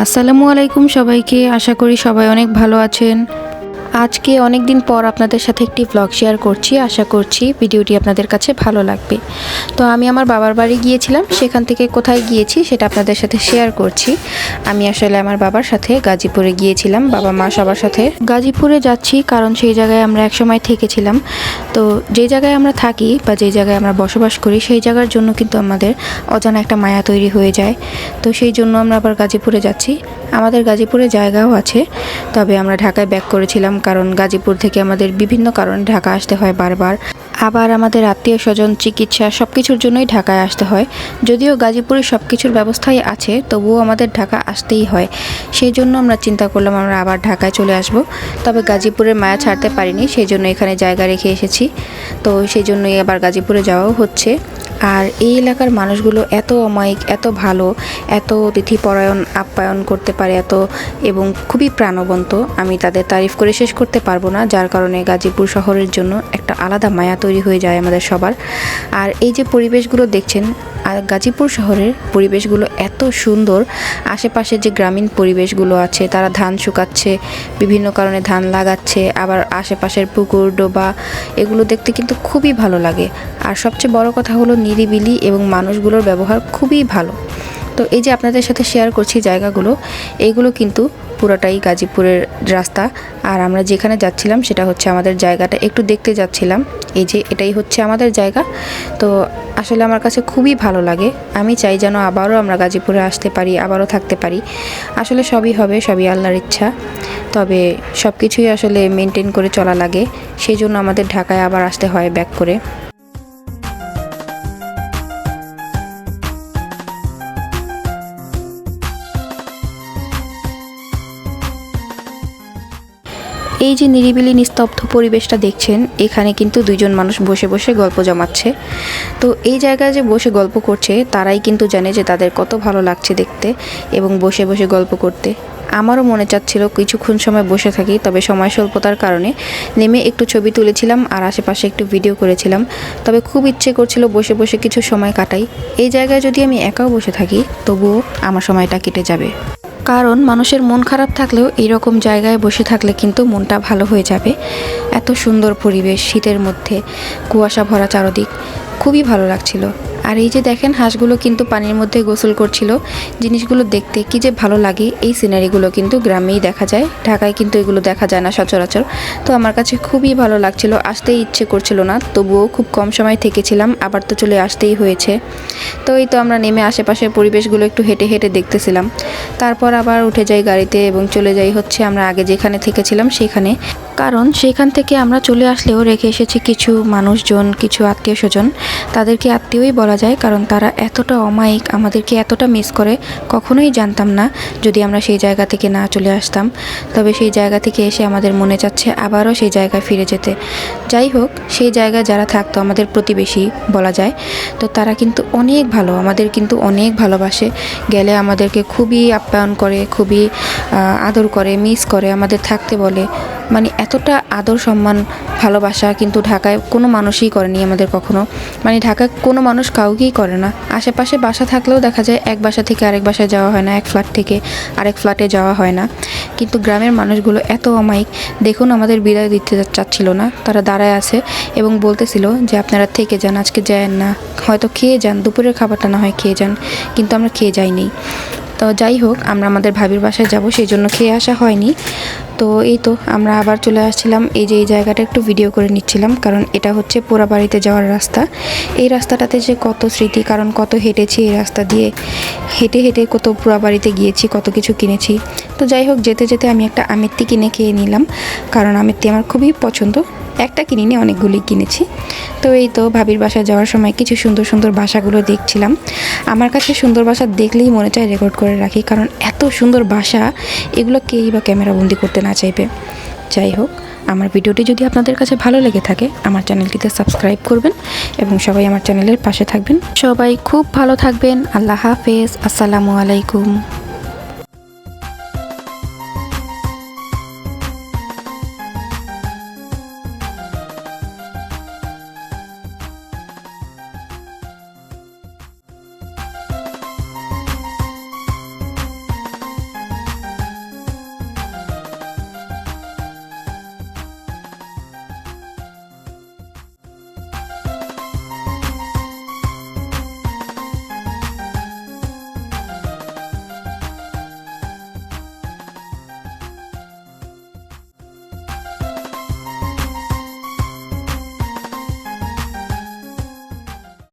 আসসালামু আলাইকুম সবাইকে। আশা করি সবাই অনেক ভালো আছেন। আজকে অনেক দিন পর আপনাদের সাথে একটি ব্লগ শেয়ার করছি। আশা করছি ভিডিওটি আপনাদের কাছে ভালো লাগবে। তো আমি আমার বাবার বাড়ি গিয়েছিলাম, সেখান থেকে কোথায় গিয়েছি সেটা আপনাদের সাথে শেয়ার করছি। আমি আসলে আমার বাবার সাথে গাজীপুরে গিয়েছিলাম, বাবা মা সবার সাথে। গাজীপুরে যাচ্ছি কারণ সেই জায়গায় আমরা একসময় থেকেছিলাম। তো যে জায়গায় আমরা থাকি বা যে জায়গায় আমরা বসবাস করি, সেই জায়গার জন্য কিন্তু আমাদের অজানা একটা মায়া তৈরি হয়ে যায়। তো সেই জন্য আমরা আবার গাজীপুরে যাচ্ছি। আমাদের গাজীপুরে জায়গাও আছে। তবে আমরা ঢাকায় ব্যাক করেছিলাম কারণ গাজীপুর থেকে আমাদের বিভিন্ন কারণে ঢাকা আসতে হয় বারবার। আবার আমাদের আত্মীয় স্বজন, চিকিৎসা সব কিছুর জন্যই ঢাকায় আসতে হয়। যদিও গাজীপুরে সব কিছুর ব্যবস্থাই আছে, তবুও আমাদের ঢাকা আসতেই হয়। সেই জন্য আমরা চিন্তা করলাম আমরা আবার ঢাকায় চলে আসব। তবে গাজীপুরের মায়া ছাড়তে পারিনি সেই জন্য এখানে জায়গা রেখে এসেছি। তো সেই জন্যই আবার গাজীপুরে যাওয়াও হচ্ছে। আর এই এলাকার মানুষগুলো এত অমায়িক, এত ভালো, এত অতিথিপরায়ণ আপ্যায়ন করতে পারে এত এবং খুবই প্রাণবন্ত। আমি তাদের তারিফ করে শেষ করতে পারব না, যার কারণে গাজীপুর শহরের জন্য একটা আলাদা মায়া তৈরি হয়ে যায় আমাদের সবার। আর এই যে পরিবেশগুলো দেখছেন আর গাজীপুর শহরের পরিবেশগুলো এত সুন্দর আশেপাশে যে গ্রামীণ পরিবেশগুলো আছে, তারা ধান শুকাচ্ছে, বিভিন্ন কারণে ধান লাগাচ্ছে, আবার আশেপাশের পুকুর, ডোবা, এগুলো দেখতে কিন্তু খুবই ভালো লাগে। আর সবচেয়ে বড় কথা হলো নিরিবিলি এবং মানুষগুলোর ব্যবহার খুবই ভালো। তো এই যে আপনাদের সাথে শেয়ার করছি জায়গাগুলো, এইগুলো কিন্তু পুরোটাই গাজীপুরের রাস্তা। আর আমরা যেখানে যাচ্ছিলাম সেটা হচ্ছে আমাদের জায়গাটা। একটু দেখতে যাচ্ছিলাম, এই যে এটাই হচ্ছে আমাদের জায়গা। তো আসলে আমার কাছে খুবই ভালো লাগে। আমি চাই যেন আবারও আমরা গাজীপুরে আসতে পারি, আবারও থাকতে পারি। আসলে সবই হবে, সবই আল্লাহর ইচ্ছা। তবে সব কিছুই আসলে মেনটেন করে চলা লাগে। সেই জন্য আমাদের ঢাকায় আবার আসতে হয় ব্যাক করে। এই যে নিরিবিলি নিস্তব্ধ পরিবেশটা দেখছেন, এখানে কিন্তু দুইজন মানুষ বসে বসে গল্প জমাচ্ছে। তো এই জায়গায় যে বসে গল্প করছে, তারাই কিন্তু জানে যে তাদের কত ভালো লাগছে দেখতে এবং বসে বসে গল্প করতে। আমারও মনে চাচ্ছিল কিছুক্ষণ সময় বসে থাকি, তবে সময় স্বল্পতার কারণে নেমে একটু ছবি তুলেছিলাম আর আশেপাশে একটু ভিডিও করেছিলাম। তবে খুব ইচ্ছে করছিল বসে বসে কিছু সময় কাটাই। এই জায়গায় যদি আমি একাও বসে থাকি, তবুও আমার সময়টা কেটে যাবে। কারণ মানুষের মন খারাপ থাকলেও এইরকম জায়গায় বসে থাকলে কিন্তু মনটা ভালো হয়ে যাবে। এত সুন্দর পরিবেশ শীতের মধ্যে, কুয়াশা ভরা চারদিক, খুবই ভালো লাগছিল। আর এই যে দেখেন, হাঁসগুলো কিন্তু পানির মধ্যে গোসল করছিল। জিনিসগুলো দেখতে কি যে ভালো লাগে, এই সিনারিগুলো কিন্তু গ্রামেই দেখা যায়। ঢাকায় কিন্তু এগুলো দেখা যায় না সচরাচর। তো আমার কাছে খুবই ভালো লাগছিল, আসতেই ইচ্ছে করছিল না, তবুও খুব কম সময় থেকেছিলাম, আবার তো চলে আসতেই হয়েছে। তো এই তো আমরা নেমে আশেপাশের পরিবেশগুলো একটু হেঁটে হেঁটে দেখতেছিলাম। তারপর আবার উঠে যাই গাড়িতে এবং চলে যাই হচ্ছে আমরা আগে যেখানে থেকেছিলাম সেখানে। কারণ সেখান থেকে আমরা চলে আসলেও রেখে এসেছি কিছু মানুষজন, কিছু আত্মীয় স্বজন তাদেরকে আত্মীয়ই বলা যায়, কারণ তারা এতটা অমায়িক, আমাদেরকে এতটা মিস করে, কখনোই জানতাম না যদি আমরা সেই জায়গা থেকে না চলে আসতাম। তবে সেই জায়গা থেকে এসে আমাদের মনে চাচ্ছে আবারও সেই জায়গায় ফিরে যেতে। যাই হোক, সেই জায়গায় যারা থাকতো, আমাদের প্রতিবেশী বলা যায়, তো তারা কিন্তু অনেক ভালো, আমাদের কিন্তু অনেক ভালোবাসে। গেলে আমাদেরকে খুবই আপ্যায়ন করে, খুবই আদর করে, মিস করে, আমাদের থাকতে বলে। মানে এতটা আদর সম্মান, ভালোবাসা কিন্তু ঢাকায় কোনো মানুষই করেনি আমাদের কখনো। মানে ঢাকায় কোনো মানুষ কাউকেই করে না। আশেপাশে বাসা থাকলেও দেখা যায় এক বাসা থেকে আরেক বাসায় যাওয়া হয় না, এক ফ্ল্যাট থেকে আরেক ফ্ল্যাটে যাওয়া হয় না। কিন্তু গ্রামের মানুষগুলো এত অমায়িক, দেখুন আমাদের বিদায় দিতে চাচ্ছিল না, তারা দাঁড়ায় আছে এবং বলতেছিল যে আপনারা থেকে যান, আজকে যায়েন না। হয়তো খেয়ে যান, দুপুরের খাবারটা না হয় খেয়ে যান, কিন্তু আমরা খেয়ে যাইনি। তো যাই হোক, আমরা আমাদের ভাবির বাসায় যাব, সেই জন্য খেয়ে আসা হয়নি। তো এই তো আমরা আবার চলে আসছিলাম। এই যে এই জায়গাটা একটু ভিডিও করে নিচ্ছিলাম, কারণ এটা হচ্ছে পোড়া বাড়িতে যাওয়ার রাস্তা। এই রাস্তাটাতে যে কত স্মৃতি, কারণ কত হেঁটেছি এই রাস্তা দিয়ে। হেঁটে হেঁটে কত পোড়া বাড়িতে গিয়েছি, কত কিছু কিনেছি। তো যাই হোক, যেতে যেতে আমি একটা আমিত্তি কিনে খেয়ে নিলাম, কারণ আমিত্তি আমার খুবই পছন্দ। একটা কিনিনি, অনেকগুলি কিনেছি। তো এই তো ভাবির বাসায় যাওয়ার সময় কিছু সুন্দর সুন্দর বাসাগুলো দেখছিলাম। আমার কাছে সুন্দর বাসা দেখলেই মনে চায় রেকর্ড করে রাখি, কারণ এত সুন্দর বাসা, এগুলো কেই বা ক্যামেরাবন্দি করতে না চাইবে। যাই হোক, আমার ভিডিওটি যদি আপনাদের কাছে ভালো লেগে থাকে, আমার চ্যানেলটিতে সাবস্ক্রাইব করবেন এবং সবাই আমার চ্যানেলের পাশে থাকবেন। সবাই খুব ভালো থাকবেন। আল্লাহ হাফেজ। আসসালামু আলাইকুম।